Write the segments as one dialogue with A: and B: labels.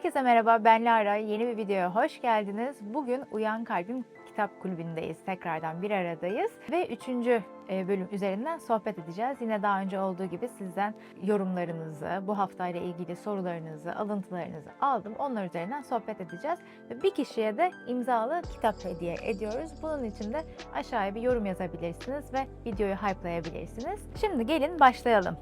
A: Herkese merhaba, ben Lara. Yeni bir videoya hoş geldiniz. Bugün Uyan Kalbim Kitap Kulübü'ndeyiz. Tekrardan bir aradayız. Ve üçüncü e, bölüm üzerinden sohbet edeceğiz. Yine daha önce olduğu gibi sizden yorumlarınızı, bu haftayla ilgili sorularınızı, alıntılarınızı aldım. Onlar üzerinden sohbet edeceğiz. Ve bir kişiye de imzalı kitap hediye ediyoruz. Bunun için de aşağıya bir yorum yazabilirsiniz ve videoyu hype'layabilirsiniz. Şimdi gelin başlayalım.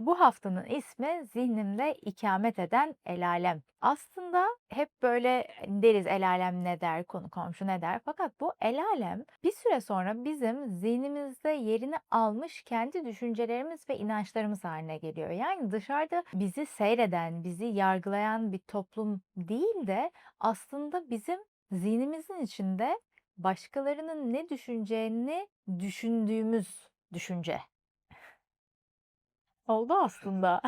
A: Bu haftanın ismi zihnimde ikamet eden el alem. Aslında hep böyle deriz el alem ne der, konu komşu ne der. Fakat bu el alem bir süre sonra bizim zihnimizde yerini almış kendi düşüncelerimiz ve inançlarımız haline geliyor. Yani dışarıda bizi seyreden, bizi yargılayan bir toplum değil de aslında bizim zihnimizin içinde başkalarının ne düşüneceğini düşündüğümüz düşünce. Oldu aslında.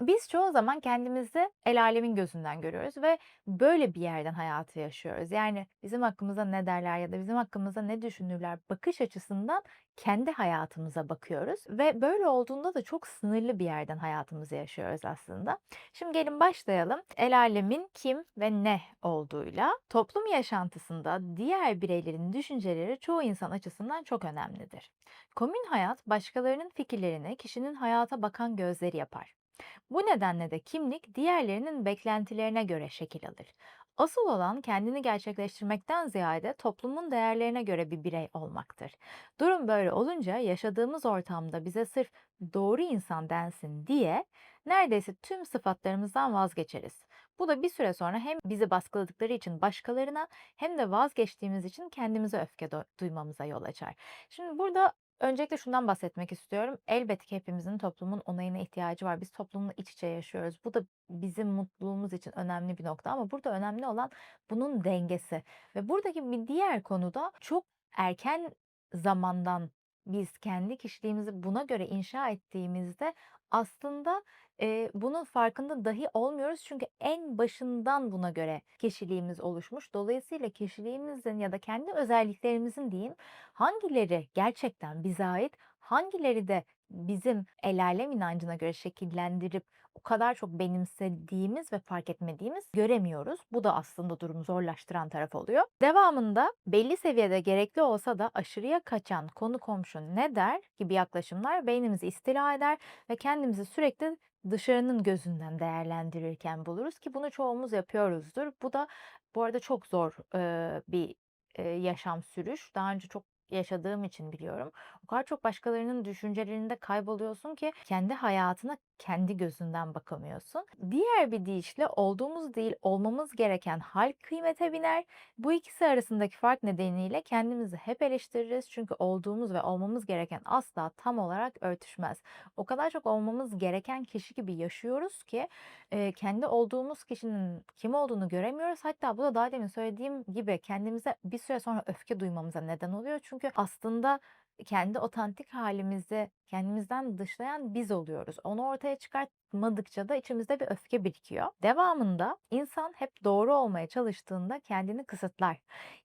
A: Biz çoğu zaman kendimizi el alemin gözünden görüyoruz ve böyle bir yerden hayatı yaşıyoruz. Yani bizim hakkımızda ne derler ya da bizim hakkımızda ne düşünürler bakış açısından kendi hayatımıza bakıyoruz ve böyle olduğunda da çok sınırlı bir yerden hayatımızı yaşıyoruz aslında. Şimdi gelin başlayalım. El alemin kim ve ne olduğuyla. Toplum yaşantısında diğer bireylerin düşünceleri çoğu insan açısından çok önemlidir. Komün hayat başkalarının fikirlerini kişinin hayata bakan gözleri yapar. Bu nedenle de kimlik diğerlerinin beklentilerine göre şekil alır. Asıl olan kendini gerçekleştirmekten ziyade toplumun değerlerine göre bir birey olmaktır. Durum böyle olunca yaşadığımız ortamda bize sırf doğru insan densin diye neredeyse tüm sıfatlarımızdan vazgeçeriz. Bu da bir süre sonra hem bizi baskıladıkları için başkalarına hem de vazgeçtiğimiz için kendimize öfke duymamıza yol açar. Şimdi burada Öncelikle şundan bahsetmek istiyorum. Elbette ki hepimizin toplumun onayına ihtiyacı var. Biz toplumla iç içe yaşıyoruz. Bu da bizim mutluluğumuz için önemli bir nokta ama burada önemli olan bunun dengesi. Ve buradaki bir diğer konu da çok erken zamandan biz kendi kişiliğimizi buna göre inşa ettiğimizde aslında Eee, bunun farkında dahi olmuyoruz çünkü en başından buna göre kişiliğimiz oluşmuş. Dolayısıyla kişiliğimizin ya da kendi özelliklerimizin diyeyim, hangileri gerçekten bize ait, hangileri de bizim el alem inancına göre şekillendirip o kadar çok benimsediğimiz ve fark etmediğimiz göremiyoruz. Bu da aslında durumu zorlaştıran taraf oluyor. Devamında belli seviyede gerekli olsa da aşırıya kaçan konu komşu ne der gibi yaklaşımlar beynimizi istila eder ve kendimizi sürekli dışarının gözünden değerlendirirken buluruz ki bunu çoğumuz yapıyoruzdur. Bu da bu arada çok zor, eee, bir, eee, yaşam sürüş. Daha önce çok yaşadığım için biliyorum. O kadar çok başkalarının düşüncelerinde kayboluyorsun ki kendi hayatına kendi gözünden bakamıyorsun. Diğer bir deyişle olduğumuz değil olmamız gereken hal kıymete biner. Bu ikisi arasındaki fark nedeniyle kendimizi hep eleştiririz. Çünkü olduğumuz ve olmamız gereken asla tam olarak örtüşmez. O kadar çok olmamız gereken kişi gibi yaşıyoruz ki e, kendi olduğumuz kişinin kim olduğunu göremiyoruz. Hatta bu da daha demin söylediğim gibi kendimize bir süre sonra öfke duymamıza neden oluyor. Çünkü aslında kendi otantik halimizi kendimizden dışlayan biz oluyoruz. Onu ortaya çıkartmadıkça da içimizde bir öfke birikiyor. Devamında insan hep doğru olmaya çalıştığında kendini kısıtlar.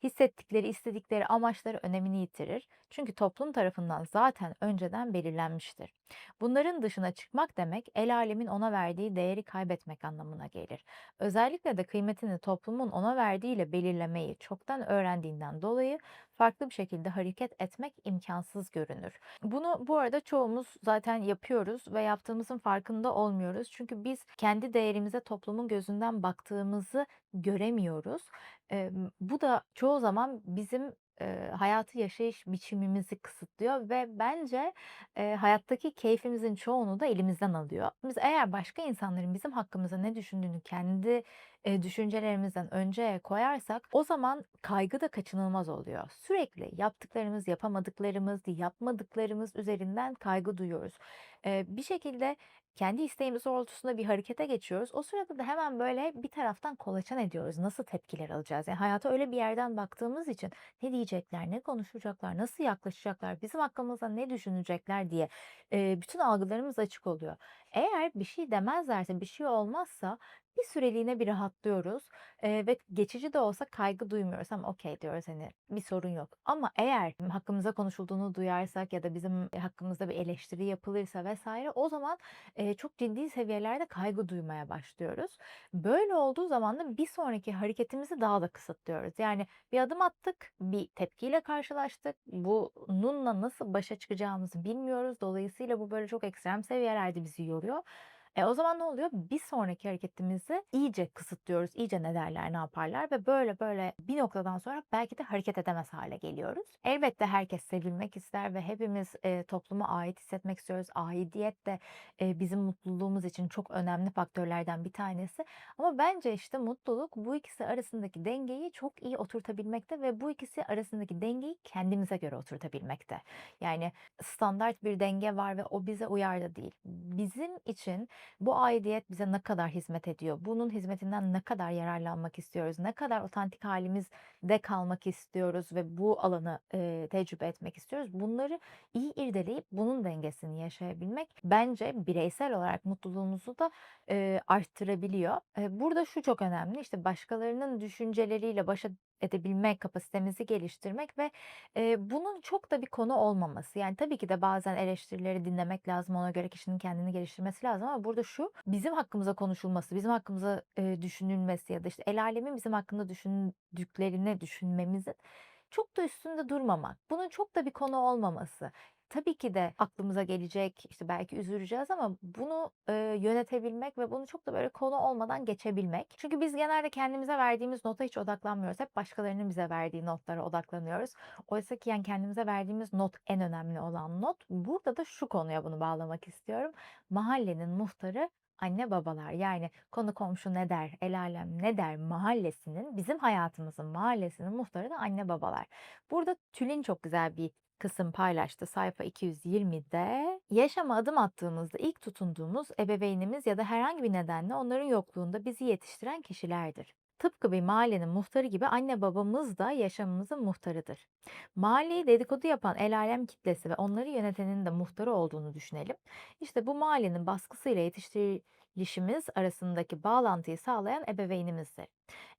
A: Hissettikleri, istedikleri amaçları önemini yitirir. Çünkü toplum tarafından zaten önceden belirlenmiştir. Bunların dışına çıkmak demek el alemin ona verdiği değeri kaybetmek anlamına gelir. Özellikle de kıymetini toplumun ona verdiğiyle belirlemeyi çoktan öğrendiğinden dolayı farklı bir şekilde hareket etmek imkansız görünür. Bunu bu arada çoğumuz zaten yapıyoruz ve yaptığımızın farkında olmuyoruz. Çünkü biz kendi değerimize toplumun gözünden baktığımızı göremiyoruz. Emm, bu da çoğu zaman bizim, eee, hayatı yaşayış biçimimizi kısıtlıyor ve bence, eee, hayattaki keyfimizin çoğunu da elimizden alıyor. Biz eğer başka insanların bizim hakkımızda ne düşündüğünü kendi, eee, düşüncelerimizden önceye koyarsak o zaman kaygı da kaçınılmaz oluyor. Sürekli yaptıklarımız, yapamadıklarımız, yapmadıklarımız üzerinden kaygı duyuyoruz. Eee, bir şekilde kendi isteğimiz doğrultusunda bir harekete geçiyoruz. O sırada da hemen böyle bir taraftan kolaçan ediyoruz. Nasıl tepkiler alacağız? Yani hayata öyle bir yerden baktığımız için ne diyecekler, ne konuşacaklar, nasıl yaklaşacaklar, bizim hakkımızda ne düşünecekler diye eee, bütün algılarımız açık oluyor. Eğer bir şey demezlerse, bir şey olmazsa bir süreliğine bir rahatlıyoruz, eee, ve geçici de olsa kaygı duymuyoruz. Tamam, okay diyoruz, hani, bir sorun yok. Ama eğer hakkımızda konuşulduğunu duyarsak ya da bizim hakkımızda bir eleştiri yapılırsa vs. o zaman, eee, çok ciddi seviyelerde kaygı duymaya başlıyoruz. Böyle olduğu zaman da bir sonraki hareketimizi daha da kısıtlıyoruz. Yani bir adım attık, bir tepkiyle karşılaştık. Bununla nasıl başa çıkacağımızı bilmiyoruz. Dolayısıyla bu böyle çok ekstrem seviyelerde bizi yoruyor. 노력 E, o zaman ne oluyor? Bir sonraki hareketimizi iyice kısıtlıyoruz. İyice ne derler, ne yaparlar ve böyle böyle bir noktadan sonra belki de hareket edemez hale geliyoruz. Elbette herkes sevilmek ister ve hepimiz, eee, topluma ait hissetmek istiyoruz. Aidiyet de, eee, bizim mutluluğumuz için çok önemli faktörlerden bir tanesi. Ama bence, işte, mutluluk bu ikisi arasındaki dengeyi çok iyi oturtabilmekte ve bu ikisi arasındaki dengeyi kendimize göre oturtabilmekte. Yani standart bir denge var ve o bize uyar da değil. Bizim için bu aidiyet bize ne kadar hizmet ediyor? Bunun hizmetinden ne kadar yararlanmak istiyoruz? Ne kadar otantik hâlimizde kalmak istiyoruz ve bu alanı, eee, tecrübe etmek istiyoruz? Bunları iyi irdeleyip bunun dengesini yaşayabilmek bence bireysel olarak mutluluğumuzu da, eee, arttırabiliyor. Eee, burada şu çok önemli, işte, başkalarının düşünceleriyle baş edebilme kapasitemizi geliştirmek ve, eee, bunun çok da bir konu olmaması. Yani tabii ki de bazen eleştirileri dinlemek lazım, ona göre kişinin kendini geliştirmesi lazım ama burada şu, bizim hakkımıza konuşulması, bizim hakkımıza, eee, düşünülmesi ya da, işte, el âlemin bizim hakkında düşündüklerini düşünmemizin çok da üstünde durmamak, bunun çok da bir konu olmaması. Tabii ki de aklımıza gelecek, işte, belki üzüleceğiz ama bunu, eee, yönetebilmek ve bunu çok da böyle konu olmadan geçebilmek. Çünkü biz genelde kendimize verdiğimiz nota hiç odaklanmıyoruz. Hep başkalarının bize verdiği notlara odaklanıyoruz. Oysaki, yani, kendimize verdiğimiz not en önemli olan not. Burada da şu konuya bunu bağlamak istiyorum. Mahallenin muhtarı anne babalar. Yani konu komşu ne der, el âlem ne der mahallesinin, bizim hayatımızın mahallesinin muhtarı da anne babalar. Burada Tülin çok güzel bir kısım paylaştı sayfa 220'de. Yaşama adım attığımızda ilk tutunduğumuz ebeveynimiz ya da herhangi bir nedenle onların yokluğunda bizi yetiştiren kişilerdir. Tıpkı bir mahallenin muhtarı gibi anne babamız da yaşamımızın muhtarıdır. Mahalleyi dedikodu yapan el alem kitlesi ve onları yönetenin de muhtarı olduğunu düşünelim. İşte bu mahallenin baskısıyla yetiştirilişimiz arasındaki bağlantıyı sağlayan ebeveynimizdir.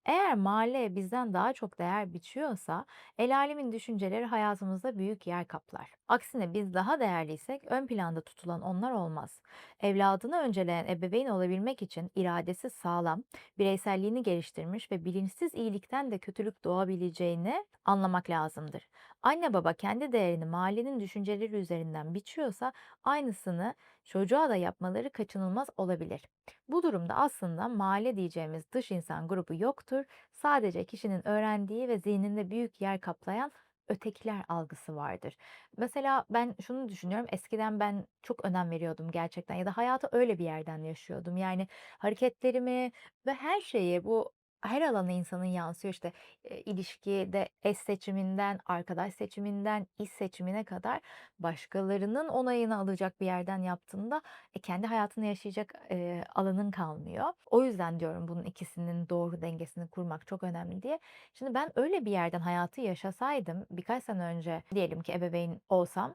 A: Eğer mahalle bizden daha çok değer biçiyorsa el alemin düşünceleri hayatımızda büyük yer kaplar. Aksine biz daha değerliysek ön planda tutulan onlar olmaz. Evladını önceleyen ebeveyn olabilmek için iradesi sağlam, bireyselliğini geliştirmiş ve bilinçsiz iyilikten de kötülük doğabileceğini anlamak lazımdır. Anne baba kendi değerini mahallenin düşünceleri üzerinden biçiyorsa aynısını çocuğa da yapmaları kaçınılmaz olabilir. Bu durumda aslında mahalle diyeceğimiz dış insan grubu yoktur. Sadece kişinin öğrendiği ve zihninde büyük yer kaplayan ötekiler algısı vardır. Mesela ben şunu düşünüyorum. Eskiden ben çok önem veriyordum gerçekten ya da hayatı öyle bir yerden yaşıyordum. Yani hareketlerimi ve her şeyi bu her alana insanın yansıyor işte e, ilişkide eş seçiminden, arkadaş seçiminden, iş seçimine kadar başkalarının onayını alacak bir yerden yaptığında e, kendi hayatını yaşayacak e, alanın kalmıyor. O yüzden diyorum bunun ikisinin doğru dengesini kurmak çok önemli diye. Şimdi ben öyle bir yerden hayatı yaşasaydım birkaç sene önce diyelim ki ebeveyn olsam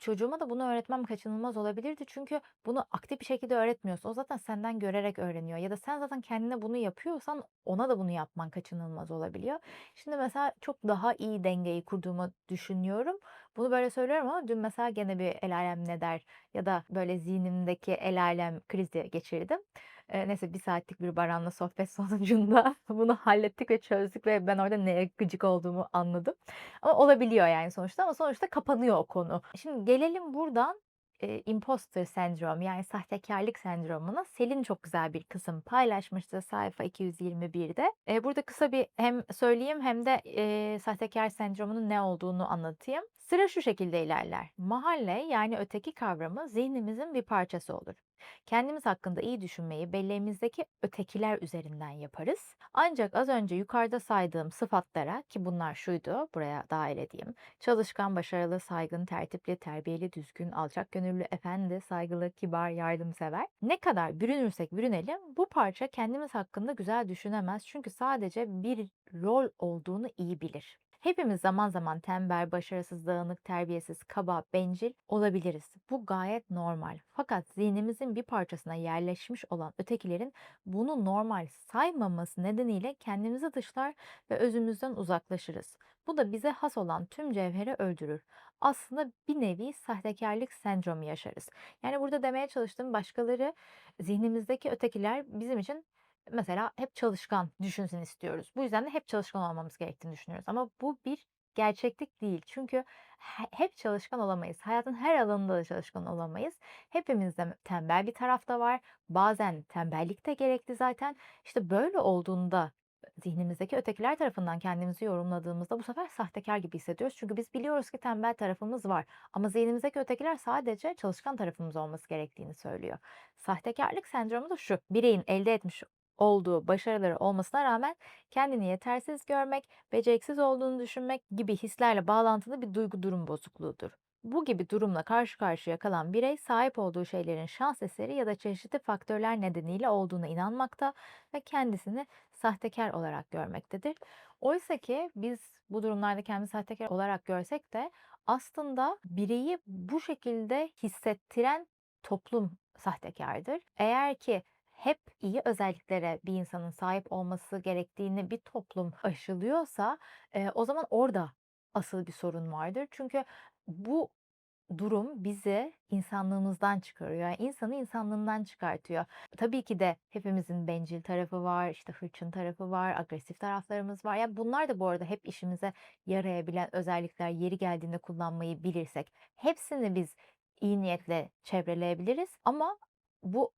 A: çocuğuma da bunu öğretmem kaçınılmaz olabilirdi. Çünkü bunu aktif bir şekilde öğretmiyorsun. O zaten senden görerek öğreniyor ya da sen zaten kendine bunu yapıyorsan ona da bunu yapman kaçınılmaz olabiliyor. Şimdi mesela çok daha iyi dengeyi kurduğumu düşünüyorum. Bunu böyle söylüyorum ama dün mesela gene bir el alem ne der ya da böyle zihnimdeki el alem krizi geçirdim. Eee, neyse 1 saatlik bir Baran'la sohbet sonucunda bunu hallettik ve çözdük ve ben orada neye gıcık olduğumu anladım. Ama olabiliyor yani sonuçta ama sonuçta kapanıyor o konu. Şimdi gelelim buradan, eee, imposter sendrom yani sahtekârlık sendromuna. Selin çok güzel bir kısım paylaşmıştı sayfa 221'de. Eee, burada kısa bir hem söyleyeyim hem de, eee, sahtekâr sendromunun ne olduğunu anlatayım. Sıra şu şekilde ilerler. Mahalle yani öteki kavramı zihnimizin bir parçası olur. Kendimiz hakkında iyi düşünmeyi belleğimizdeki ötekiler üzerinden yaparız. Ancak az önce yukarıda saydığım sıfatlara ki bunlar şuydu, buraya dahil edeyim. Çalışkan, başarılı, saygın, tertipli, terbiyeli, düzgün, alçak gönüllü, efendi, saygılı, kibar, yardımsever. Ne kadar bürünürsek bürünelim bu parça kendimiz hakkında güzel düşünemez çünkü sadece bir rol olduğunu iyi bilir. Hepimiz zaman zaman tembel, başarısız, dağınık, terbiyesiz, kaba, bencil olabiliriz. Bu gayet normal. Fakat zihnimizin bir parçasına yerleşmiş olan ötekilerin bunu normal saymaması nedeniyle kendimizi dışlar ve özümüzden uzaklaşırız. Bu da bize has olan tüm cevheri öldürür. Aslında bir nevi sahtekarlık sendromu yaşarız. Yani burada demeye çalıştığım başkaları zihnimizdeki ötekiler bizim için Mesela hep çalışkan düşünsün istiyoruz. Bu yüzden de hep çalışkan olmamız gerektiğini düşünüyoruz. Ama bu bir gerçeklik değil. Çünkü he- hep çalışkan olamayız. Hayatın her alanında da çalışkan olamayız. Hepimizde tembel bir taraf da var. Bazen tembellik de gerekli zaten. İşte böyle olduğunda zihnimizdeki ötekiler tarafından kendimizi yorumladığımızda bu sefer sahtekar gibi hissediyoruz. Çünkü biz biliyoruz ki tembel tarafımız var. Ama zihnimizdeki ötekiler sadece çalışkan tarafımız olması gerektiğini söylüyor. Sahtekarlık sendromu da şu. Bireyin elde etmiş olduğu başarıları olmasına rağmen kendini yetersiz görmek, beceriksiz olduğunu düşünmek gibi hislerle bağlantılı bir duygu durum bozukluğudur. Bu gibi durumla karşı karşıya kalan birey sahip olduğu şeylerin şans eseri ya da çeşitli faktörler nedeniyle olduğuna inanmakta ve kendisini sahtekar olarak görmektedir. Oysa ki biz bu durumlarda kendimizi sahtekar olarak görsek de aslında bireyi bu şekilde hissettiren toplum sahtekardır. Eğer ki hep iyi özelliklere bir insanın sahip olması gerektiğini bir toplum aşılıyorsa, eee, o zaman orada asıl bir sorun vardır. Çünkü bu durum bizi insanlığımızdan çıkarıyor. Yani insanı insanlığından çıkartıyor. Tabii ki de hepimizin bencil tarafı var, işte hırçın tarafı var, agresif taraflarımız var. Yani bunlar da bu arada hep işimize yarayabilen özellikler yeri geldiğinde kullanmayı bilirsek. Hepsini biz iyi niyetle çevreleyebiliriz ama bu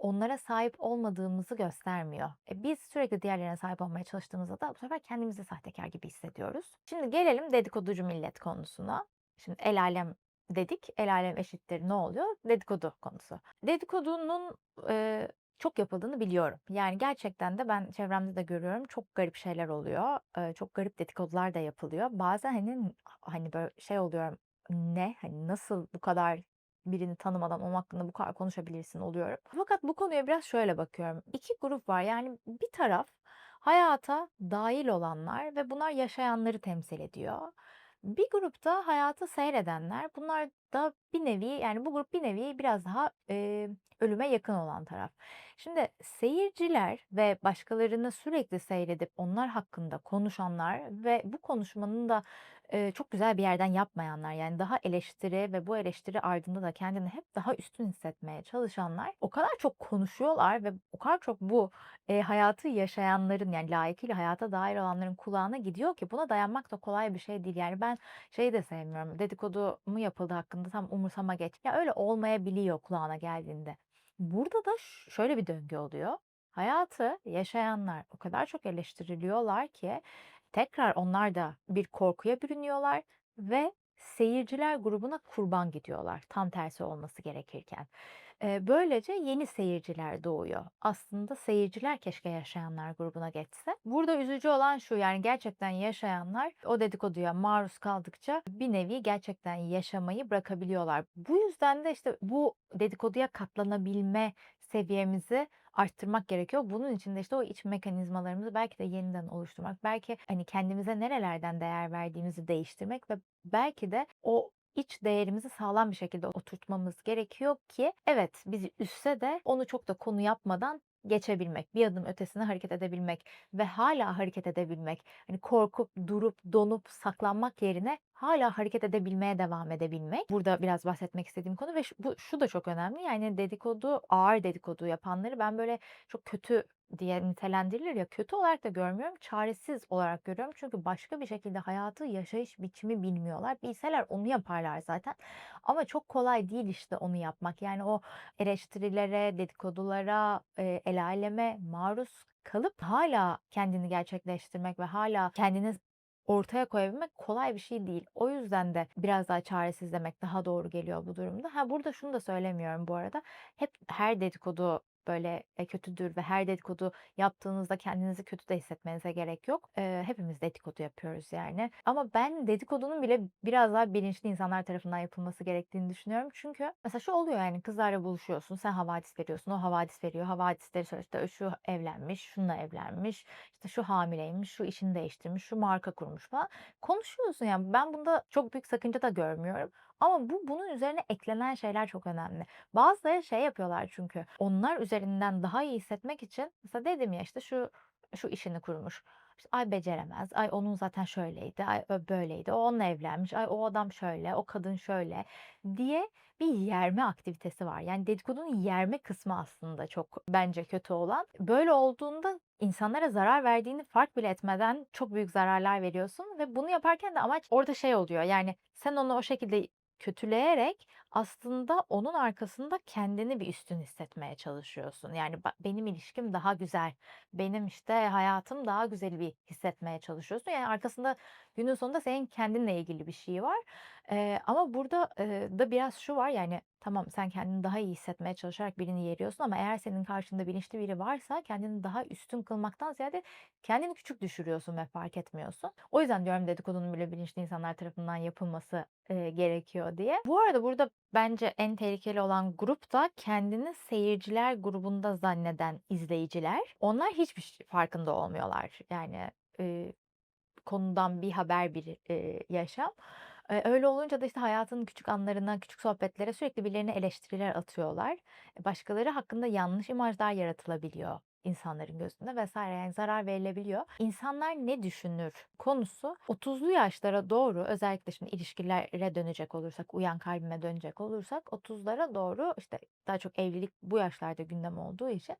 A: onlara sahip olmadığımızı göstermiyor. E, biz sürekli diğerlerine sahip olmaya çalıştığımızda da bu sefer kendimizi sahtekar gibi hissediyoruz. Şimdi gelelim dedikoducu millet konusuna. Şimdi el alem dedik. El alem eşittir ne oluyor? Dedikodu konusu. Dedikodunun e, çok yapıldığını biliyorum. Yani gerçekten de ben çevremde de görüyorum. Çok garip şeyler oluyor. E, çok garip dedikodular da yapılıyor. Bazen hani hani böyle şey oluyorum. Ne? Hani nasıl bu kadar birini tanımadan onun hakkında bu kadar konuşabilirsin oluyorum. Fakat bu konuya biraz şöyle bakıyorum. 2 grup var. Yani bir taraf hayata dahil olanlar ve bunlar yaşayanları temsil ediyor. Bir grupta hayatı seyredenler. Bunlar da bir nevi yani bu grup bir nevi biraz daha e, ölüme yakın olan taraf. Şimdi seyirciler ve başkalarını sürekli seyredip onlar hakkında konuşanlar ve bu konuşmanın da Eee, çok güzel bir yerden yapmayanlar, yani daha eleştiri ve bu eleştiri ardında da kendini hep daha üstün hissetmeye çalışanlar o kadar çok konuşuyorlar ve o kadar çok bu, eee, hayatı yaşayanların, yani layıkıyla hayata dâhil olanların kulağına gidiyor ki buna dayanmak da kolay bir şey değil. Yani ben şeyi de sevmiyorum, dedikodu mu yapıldı hakkında tam umursama geç. Ya öyle olmayabiliyor kulağına geldiğinde. Burada da şöyle bir döngü oluyor. Hayatı yaşayanlar o kadar çok eleştiriliyorlar ki Tekrar onlar da bir korkuya bürünüyorlar ve seyirciler grubuna kurban gidiyorlar, tam tersi olması gerekirken. Böylece yeni seyirciler doğuyor. Aslında seyirciler keşke yaşayanlar grubuna geçse. Burada üzücü olan şu, yani gerçekten yaşayanlar o dedikoduya maruz kaldıkça bir nevi gerçekten yaşamayı bırakabiliyorlar. Bu yüzden de işte bu dedikoduya katlanabilme seviyemizi arttırmak gerekiyor. Bunun için de işte o iç mekanizmalarımızı belki de yeniden oluşturmak, belki hani kendimize nerelerden değer verdiğimizi değiştirmek ve belki de o iç değerimizi sağlam bir şekilde oturtmamız gerekiyor ki evet bizi üstse de onu çok da konu yapmadan geçebilmek, bir adım ötesine hareket edebilmek ve hala hareket edebilmek. Hani korkup, durup, donup, saklanmak yerine hala hareket edebilmeye devam edebilmek. Burada biraz bahsetmek istediğim konu ve şu, bu, şu da çok önemli. Yani dedikodu, ağır dedikodu yapanları ben böyle çok kötü diye nitelendirilir ya kötü olarak da görmüyorum, çaresiz olarak görüyorum. Çünkü başka bir şekilde hayatı yaşayış biçimi bilmiyorlar. Bilseler onu yaparlar zaten. Ama çok kolay değil işte onu yapmak. Yani o eleştirilere, dedikodulara, eee, el aleme maruz kalıp hala kendini gerçekleştirmek ve hala kendini ortaya koyabilmek kolay bir şey değil. O yüzden de biraz daha çaresiz demek daha doğru geliyor bu durumda. Ha burada şunu da söylemiyorum bu arada. Hep her dedikodu böyle, eee, kötüdür ve her dedikodu yaptığınızda kendinizi kötü de hissetmenize gerek yok. Eee, hepimiz dedikodu yapıyoruz yani. Ama ben dedikodunun bile biraz daha bilinçli insanlar tarafından yapılması gerektiğini düşünüyorum. Çünkü mesela şu oluyor yani kızlarla buluşuyorsun, sen havadis veriyorsun, o havadis veriyor. Havadisleri şöyle işte şu evlenmiş, şununla evlenmiş, işte şu hamileymiş, şu işini değiştirmiş, şu marka kurmuş falan. Konuşuyorsun yani ben bunda çok büyük sakınca da görmüyorum. Ama bu bunun üzerine eklenen şeyler çok önemli. Bazıları şey yapıyorlar çünkü onlar üzerinden daha iyi hissetmek için mesela dedim ya işte şu şu işini kurmuş. İşte, ay beceremez, ay onun zaten şöyleydi, ay böyleydi, o onunla evlenmiş, ay o adam şöyle, o kadın şöyle diye bir yerme aktivitesi var. Yani dedikodunun yerme kısmı aslında çok bence kötü olan. Böyle olduğunda insanlara zarar verdiğini fark bile etmeden çok büyük zararlar veriyorsun ve bunu yaparken de amaç orada şey oluyor yani sen onu o şekilde kötüleyerek aslında onun arkasında kendini bir üstün hissetmeye çalışıyorsun. Yani benim ilişkim daha güzel, benim, işte, hayatım daha güzel bir hissetmeye çalışıyorsun. Yani arkasında günün sonunda senin kendinle ilgili bir şey var. Eee, ama burada, eee, da biraz şu var, yani, tamam sen kendini daha iyi hissetmeye çalışarak birini yeriyorsun ama eğer senin karşında bilinçli biri varsa kendini daha üstün kılmaktan ziyade kendini küçük düşürüyorsun ve fark etmiyorsun. O yüzden diyorum dedikodunun bile bilinçli insanlar tarafından yapılması, eee, gerekiyor diye. Bu arada burada bence en tehlikeli olan grup da kendini seyirciler grubunda zanneden izleyiciler. Onlar hiçbir ş farkında olmuyorlar. Yani, eee, konudan bir haber bir, eee, yaşam. Eee, öyle olunca da, işte, hayatının küçük anlarına, küçük sohbetlere sürekli birilerine eleştiriler atıyorlar. E, başkaları hakkında yanlış imajlar yaratılabiliyor insanların gözünde vs. yani zarar verilebiliyor. İnsanlar ne düşünür konusu 30'lu yaşlara doğru özellikle şimdi ilişkilere dönecek olursak, Uyan Kalbime dönecek olursak 30'lara doğru, işte, daha çok evlilik bu yaşlarda gündem olduğu için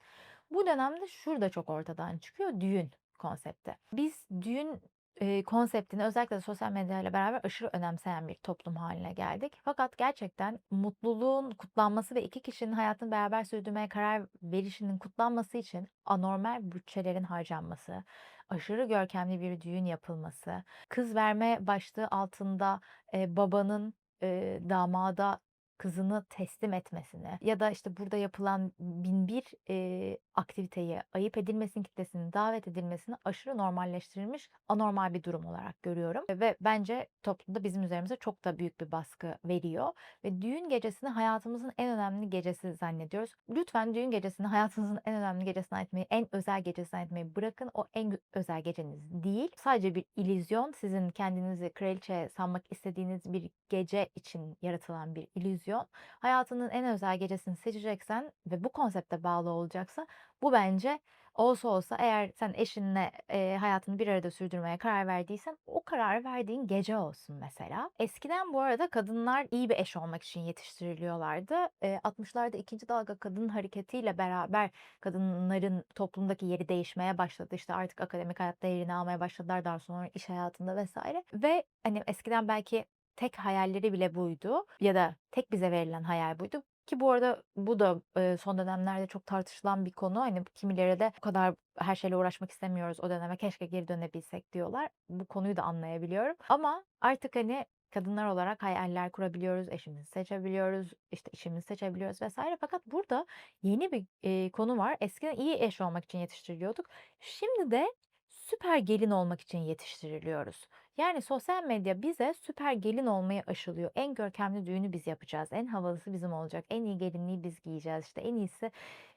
A: bu dönemde şurada çok ortadan çıkıyor, düğün konsepti. Biz düğün Eee, konseptini özellikle de sosyal medyayla beraber aşırı önemseyen bir toplum haline geldik. Fakat gerçekten mutluluğun kutlanması ve 2 kişinin hayatını beraber sürdürmeye karar verişinin kutlanması için anormal bütçelerin harcanması, aşırı görkemli bir düğün yapılması, kız verme başlığı altında, eee, babanın, eee, damada kızını teslim etmesini ya da, işte, burada yapılan binbir, eee, aktiviteyi, ayıp edilmesin kitlesinin davet edilmesini aşırı normalleştirilmiş, anormal bir durum olarak görüyorum ve bence toplumda bizim üzerimize çok da büyük bir baskı veriyor ve düğün gecesini hayatımızın en önemli gecesi zannediyoruz. Lütfen düğün gecesini hayatınızın en önemli gecesi zannetmeyi, en özel gecesi zannetmeyi bırakın. O en özel geceniz değil. Sadece bir illüzyon. Sizin kendinizi kraliçe sanmak istediğiniz bir gece için yaratılan bir illüzyon. Hayatının en özel gecesini seçeceksen ve bu konsepte bağlı olacaksa bu bence olsa olsa eğer sen eşinle, eee, hayatını bir arada sürdürmeye karar verdiysen o karar verdiğin gece olsun mesela. Eskiden bu arada kadınlar iyi bir eş olmak için yetiştiriliyorlardı. Eee, 60'larda 2. dalga kadın hareketiyle beraber kadınların toplumdaki yeri değişmeye başladı. İşte artık akademik hayatta yerini almaya başladılar, daha sonra iş hayatında vs. ve, hani, eskiden belki tek hayalleri bile buydu ya da tek bize verilen hayal buydu. Ki bu arada bu da, son dönemlerde çok tartışılan bir konu. Hani, kimileri de "Bu kadar her şeyle uğraşmak istemiyoruz o döneme, keşke geri dönebilsek." diyorlar. Bu konuyu da anlayabiliyorum ama artık, hani, kadınlar olarak hayaller kurabiliyoruz, eşimizi seçebiliyoruz, işte, işimizi seçebiliyoruz vs. Fakat burada yeni bir, konu var. Eskiden iyi eş olmak için yetiştiriliyorduk. Şimdi de süper gelin olmak için yetiştiriliyoruz. Yani sosyal medya bize süper gelin olmayı aşılıyor. En görkemli düğünü biz yapacağız. En havalısı bizim olacak. En iyi gelinliği biz giyeceğiz. İşte en iyisi,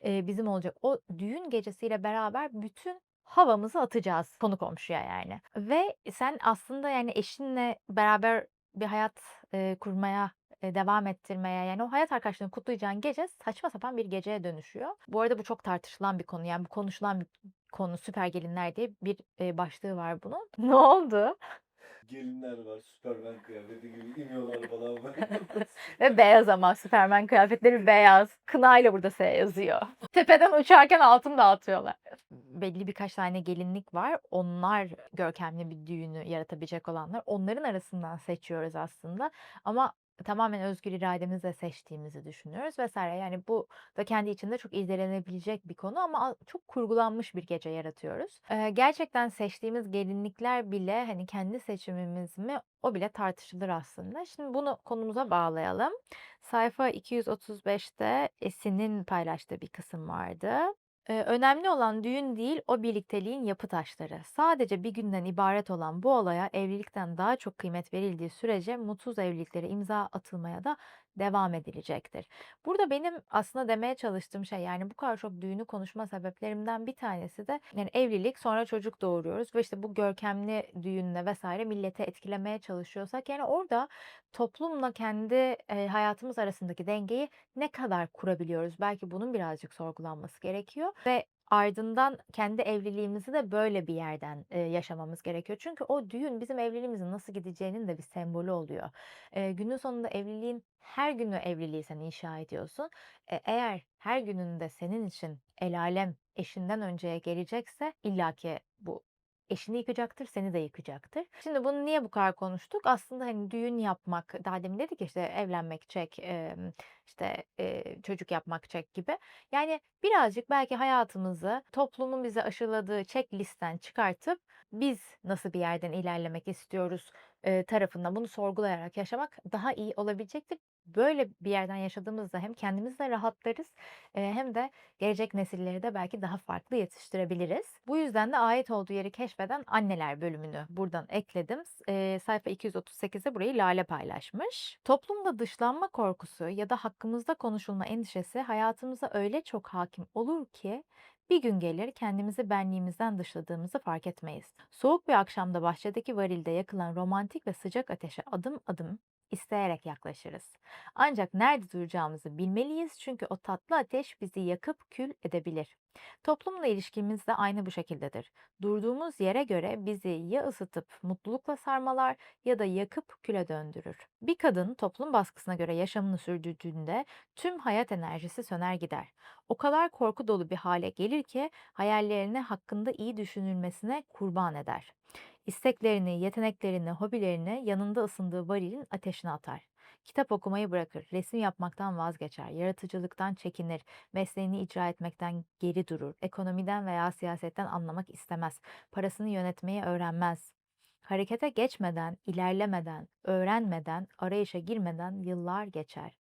A: eee, bizim olacak. O düğün gecesiyle beraber bütün havamızı atacağız konu komşuya yani. Ve sen aslında, yani, eşinle beraber bir hayat, eee, kurmaya, devam ettirmeye, yani, o hayat arkadaşlığını kutlayacağın gece saçma sapan bir geceye dönüşüyor. Bu arada bu çok tartışılan bir konu. Yani, bu konuşulan bir konu. Süper gelinler diye bir, başlığı var bunun. Ne oldu?
B: Gelinler var, Süperman kıyafeti gibi iniyorlar falan.
A: Ve beyaz ama Süperman kıyafetleri beyaz. Kınayla burada S yazıyor. Tepeden uçarken altın dağıtıyorlar. Belli birkaç tane gelinlik var. Onlar görkemli bir düğünü yaratabilecek olanlar. Onların arasından seçiyoruz aslında ama tamamen özgür irademizle seçtiğimizi düşünüyoruz vs. Yani bu da kendi içinde çok irdelenebilecek bir konu ama çok kurgulanmış bir gece yaratıyoruz. Eee, gerçekten seçtiğimiz gelinlikler bile, hani, kendi seçimimiz mi, o bile tartışılır aslında. Şimdi bunu konumuza bağlayalım. Sayfa 235'te Esin'in paylaştığı bir kısım vardı. Eee, önemli olan düğün değil, o birlikteliğin yapı taşları. Sadece bir günden ibaret olan bu olaya evlilikten daha çok kıymet verildiği sürece mutsuz evliliklere imza atılmaya da devam edilecektir. Burada benim aslında demeye çalıştığım şey, yani bu kadar çok düğünü konuşma sebeplerimden bir tanesi de yani evlilik, sonra çocuk doğuruyoruz ve işte bu görkemli düğünle vs. milleti etkilemeye çalışıyorsak yani orada toplumla kendi, hayatımız arasındaki dengeyi ne kadar kurabiliyoruz? Belki bunun birazcık sorgulanması gerekiyor ve ardından kendi evliliğimizi de böyle bir yerden, eee, yaşamamız gerekiyor. Çünkü o düğün bizim evliliğimizin nasıl gideceğinin de bir sembolü oluyor. Eee, günün sonunda evliliğin her günü evliliği sen inşa ediyorsun. E, eğer her gününde senin için el alem eşinden önceye gelecekse illaki bu eşini yıkacaktır, seni de yıkacaktır. Şimdi bunu niye bu kadar konuştuk? Aslında, hani, düğün yapmak, daha demin dedik işte, evlenmek çek, işte, çocuk yapmak çek gibi. Yani birazcık belki hayatımızı toplumun bize aşıladığı checklist'ten çıkartıp biz nasıl bir yerden ilerlemek istiyoruz, eee, tarafında bunu sorgulayarak yaşamak daha iyi olabilecektir. Böyle bir yerden yaşadığımızda hem kendimiz de rahatlarız, hem de gelecek nesilleri de belki daha farklı yetiştirebiliriz. Bu yüzden de ait olduğu yeri keşfeden anneler bölümünü buradan ekledim. Sayfa 238'de burayı Lale paylaşmış. Toplumda dışlanma korkusu ya da hakkımızda konuşulma endişesi hayatımıza öyle çok hâkim olur ki bir gün gelir kendimizi benliğimizden dışladığımızı fark etmeyiz. Soğuk bir akşamda bahçedeki varilde yakılan romantik ve sıcak ateşe adım adım isteyerek yaklaşırız. Ancak nerede duracağımızı bilmeliyiz çünkü o tatlı ateş bizi yakıp kül edebilir. Toplumla ilişkimiz de aynı bu şekildedir. Durduğumuz yere göre bizi ya ısıtıp mutlulukla sarmalar ya da yakıp küle döndürür. Bir kadın toplum baskısına göre yaşamını sürdürdüğünde tüm hayat enerjisi söner gider. O kadar korku dolu bir hale gelir ki hayallerini hakkında iyi düşünülmesine kurban eder. İsteklerini, yeteneklerini, hobilerini yanında ısındığı varilin ateşine atar. Kitap okumayı bırakır, resim yapmaktan vazgeçer, yaratıcılıktan çekinir, mesleğini icra etmekten geri durur, ekonomiden veya siyasetten anlamak istemez, parasını yönetmeyi öğrenmez. Harekete geçmeden, ilerlemeden, öğrenmeden, arayışa girmeden yıllar geçer.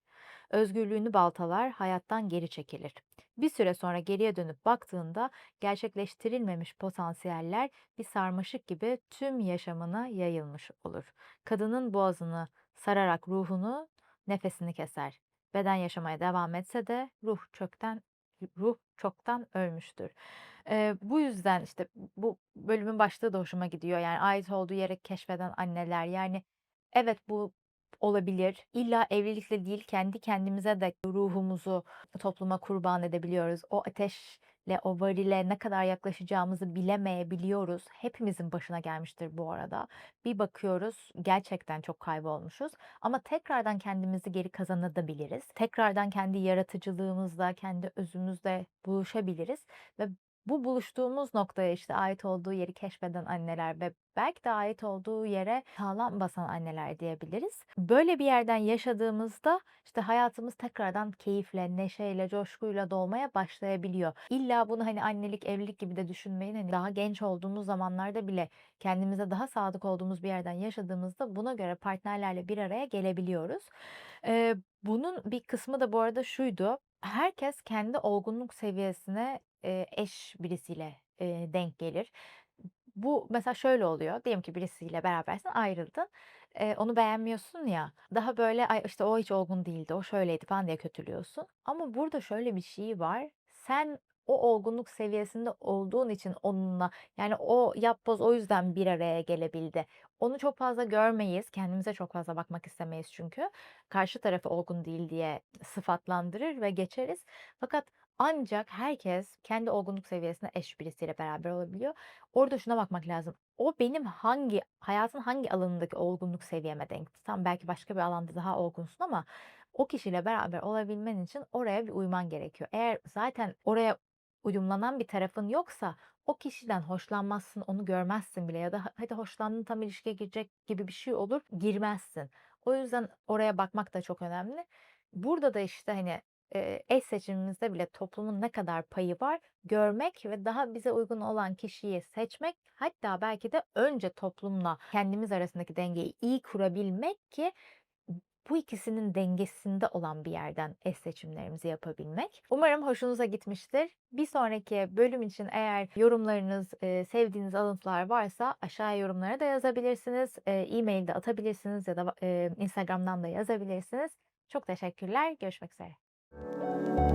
A: Özgürlüğünü baltalar, hayattan geri çekilir. Bir süre sonra geriye dönüp baktığında gerçekleştirilmemiş potansiyeller bir sarmaşık gibi tüm yaşamına yayılmış olur. Kadının boğazını sararak ruhunu, nefesini keser. Beden yaşamaya devam etse de ruh çökten ruh çoktan ölmüştür. Eee, bu yüzden işte bu bölümün başlığı da hoşuma gidiyor. Yani ait olduğu yeri keşfeden anneler. Yani evet bu olabilir. İlla evlilikle değil, kendi kendimize de ruhumuzu topluma kurban edebiliyoruz. O ateşle, o varile ne kadar yaklaşacağımızı bilemeyebiliyoruz. Hepimizin başına gelmiştir bu arada. Bir bakıyoruz gerçekten çok kaybolmuşuz ama tekrardan kendimizi geri kazanabiliriz. Tekrardan kendi yaratıcılığımızla, kendi özümüzle buluşabiliriz ve bu buluştuğumuz noktaya işte ait olduğu yeri keşfeden anneler ve belki de ait olduğu yere sağlam basan anneler diyebiliriz. Böyle bir yerden yaşadığımızda işte hayatımız tekrardan keyifle, neşeyle, coşkuyla dolmaya başlayabiliyor. İlla bunu hani annelik, evlilik gibi de düşünmeyin. Hani daha genç olduğumuz zamanlarda bile kendimize daha sadık olduğumuz bir yerden yaşadığımızda buna göre partnerlerle bir araya gelebiliyoruz. Eee, bunun bir kısmı da bu arada şuydu. Herkes kendi olgunluk seviyesine, eş birisiyle, denk gelir. Bu mesela şöyle oluyor. Diyelim ki birisiyle berabersin, ayrıldın. Eee, onu beğenmiyorsun ya, daha böyle, "Ay, işte, o hiç olgun değildi, o şöyleydi." falan diye kötülüyorsun. Ama burada şöyle bir şey var. Sen o olgunluk seviyesinde olduğun için onunla, yani o yapboz o yüzden bir araya gelebildi. Onu çok fazla görmeyiz. Kendimize çok fazla bakmak istemeyiz çünkü. Karşı tarafı olgun değil diye sıfatlandırır ve geçeriz. Fakat ancak herkes kendi olgunluk seviyesine eş birisiyle beraber olabiliyor. Orada şuna bakmak lazım. O benim hangi hayatın hangi alanındaki olgunluk seviyeme denk? Tamam, belki başka bir alanda daha olgunsun ama o kişiyle beraber olabilmen için oraya bir uyman gerekiyor. Eğer zaten oraya uyumlanan bir tarafın yoksa o kişiden hoşlanmazsın, onu görmezsin bile ya da ha hadi hoşlandın, tam ilişkiye girecek gibi bir şey olur, girmezsin. O yüzden oraya bakmak da çok önemli. Burada da, işte, hani, eş seçimimizde bile toplumun ne kadar payı var görmek ve daha bize uygun olan kişiyi seçmek, hatta belki de önce toplumla kendimiz arasındaki dengeyi iyi kurabilmek ki bu ikisinin dengesinde olan bir yerden eş seçimlerimizi yapabilmek. Umarım hoşunuza gitmiştir. Bir sonraki bölüm için eğer yorumlarınız, sevdiğiniz alıntılar varsa aşağıya yorumlara da yazabilirsiniz. E-mail de atabilirsiniz ya da, Instagram'dan da yazabilirsiniz. Çok teşekkürler. Görüşmek üzere. Thank you.